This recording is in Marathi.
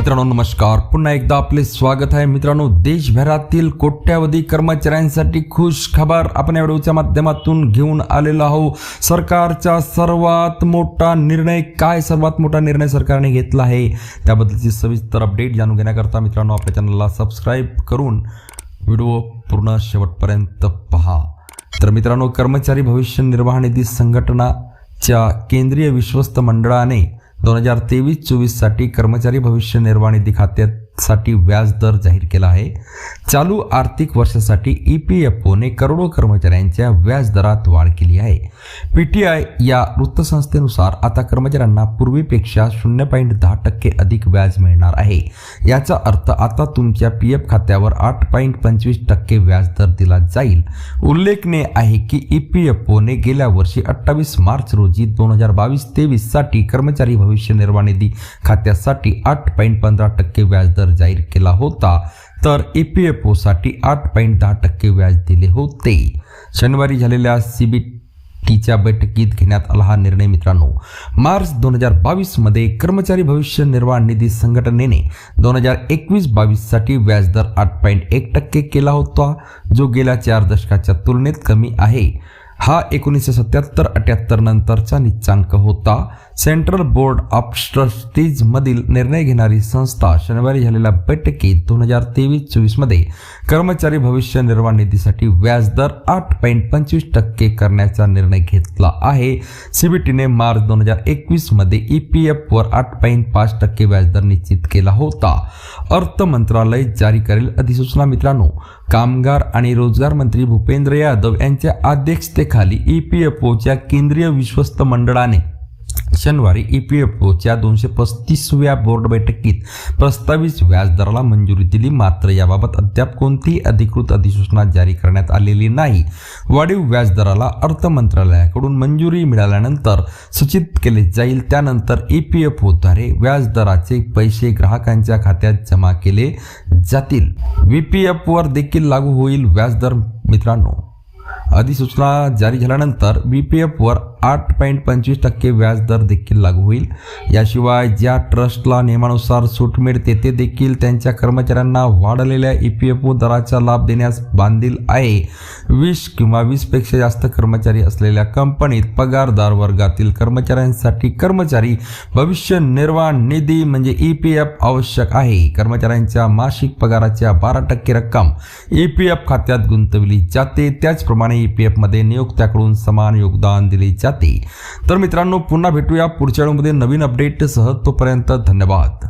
मित्रांनो नमस्कार. पुन्हा एकदा आपले स्वागत आहे. मित्रांनो देशभरातील कोट्यावधी कर्मचाऱ्यांसाठी खुश खबर आपण या व्हिडिओच्या माध्यमातून घेऊन आलेलो आहोत. सरकारचा सर्वात मोठा निर्णय काय? सर्वात मोठा निर्णय सरकारने घेतला आहे. त्याबद्दलची सविस्तर अपडेट जाणून घेण्याकरता मित्रांनो आपल्या चॅनलला सबस्क्राईब करून व्हिडिओ पूर्ण शेवटपर्यंत पहा. तर मित्रांनो कर्मचारी भविष्य निर्वाह निधी संघटनाच्या केंद्रीय विश्वस्त मंडळाने दोन हजार तेवीस चोवीससाठी कर्मचारी भविष्य निर्वाह निधी खात्यात साठी व्याज दर जाहीर केला आहे. चालू आर्थिक वर्षासाठी ई पी एफ ओने करोडो कर्मचाऱ्यांच्या व्याज दरात वाढ केली आहे. पी टी आय या वृत्तसंस्थेनुसार आता कर्मचाऱ्यांना पूर्वीपेक्षा शून्य पॉईंट दहा टक्के अधिक व्याज मिळणार आहे. याचा अर्थ आता तुमच्या पी एफ खात्यावर आठ पॉईंट पंचवीस टक्के व्याज दर दिला जाईल. उल्लेखनीय आहे की ई पी एफ ओने गेल्या वर्षी अठ्ठावीस मार्च रोजी दोन हजार बावीस तेवीससाठी कर्मचारी भविष्य निर्वाह निधी खात्यासाठी आठ पॉईंट पंधरा टक्के दर जाहीर केला होता तर ई पी एफ ओसाठी आठ पॉईंट दहा टक्के व्याज दिले होते. शनिवारी झालेल्या सी बी टीच्या बैठकीत घेण्यात आला हा निर्णय मित्रांनो. मार्च दोन हजार बावीसमध्ये कर्मचारी भविष्य निर्वाह निधी संघटनेने दोन हजार एकवीस बावीससाठी व्याजदर आठ पॉईंट एक टक्के केला होता जो गेल्या चार दशकाच्या तुलनेत कमी आहे. हा एकोणीसशे सत्याहत्तर अठ्याहत्तर नंतरचा निच्चांक होता. सेंट्रल बोर्ड ऑफ ट्रस्टीजमधील निर्णय घेणारी संस्था शनिवारी झालेल्या बैठकीत दोन हजार तेवीस चोवीसमध्ये कर्मचारी भविष्य निर्वाह निधीसाठी व्याजदर आठ पॉईंट पंचवीस टक्के करण्याचा निर्णय घेतला आहे. सीबीटीने मार्च दोन हजार एकवीसमध्ये ई पी एफवर आठ पॉईंट पाच टक्के व्याजदर निश्चित केला होता. अर्थ मंत्रालय जारी करेल अधिसूचना मित्रांनो. कामगार आणि रोजगार मंत्री भूपेंद्र यादव यांच्या अध्यक्षतेखाली ई पी एफ ओच्या केंद्रीय विश्वस्त मंडळाने शनिवारी ई पी एफ ओच्या दोनशे पस्तीसव्या बोर्ड बैठकीत प्रस्तावित व्याजदराला मंजुरी दिली. मात्र याबाबत अद्याप कोणतीही अधिकृत अधिसूचना जारी करण्यात आलेली नाही. वाढीव व्याजदराला अर्थ मंत्रालयाकडून मंजुरी मिळाल्यानंतर सूचित केले जाईल. त्यानंतर ई पी एफ ओद्वारे व्याजदराचे पैसे ग्राहकांच्या खात्यात जमा केले जातील. व्ही पी एफवर देखील लागू होईल व्याजदर मित्रांनो. अधिसूचना जारी झाल्यानंतर बी पी एफवर आठ पॉईंट पंचवीस टक्के व्याज दर देखील लागू होईल. याशिवाय ज्या ट्रस्टला नियमानुसार सूट मिळते ते देखील त्यांच्या कर्मचाऱ्यांना वाढलेल्या ई पी एफ ओ दराचा लाभ देण्यास बांधील आहे. वीस किंवा वीसपेक्षा जास्त कर्मचारी असलेल्या कंपनीत पगारदार वर्गातील कर्मचाऱ्यांसाठी कर्मचारी भविष्य निर्वाह निधी म्हणजे ई पी एफ आवश्यक आहे. कर्मचाऱ्यांच्या मासिक पगाराच्या बारा टक्के रक्कम ई पी एफ खात्यात गुंतवली जाते. त्याचप्रमाणे ई पी एफमध्ये नियोक्त्याकडून समान योगदान दिले जाते. तर मित्रांनो पुन्हा भेटूया पुढच्या वेळेमध्ये नवीन अपडेटसह तोपर्यंत धन्यवाद.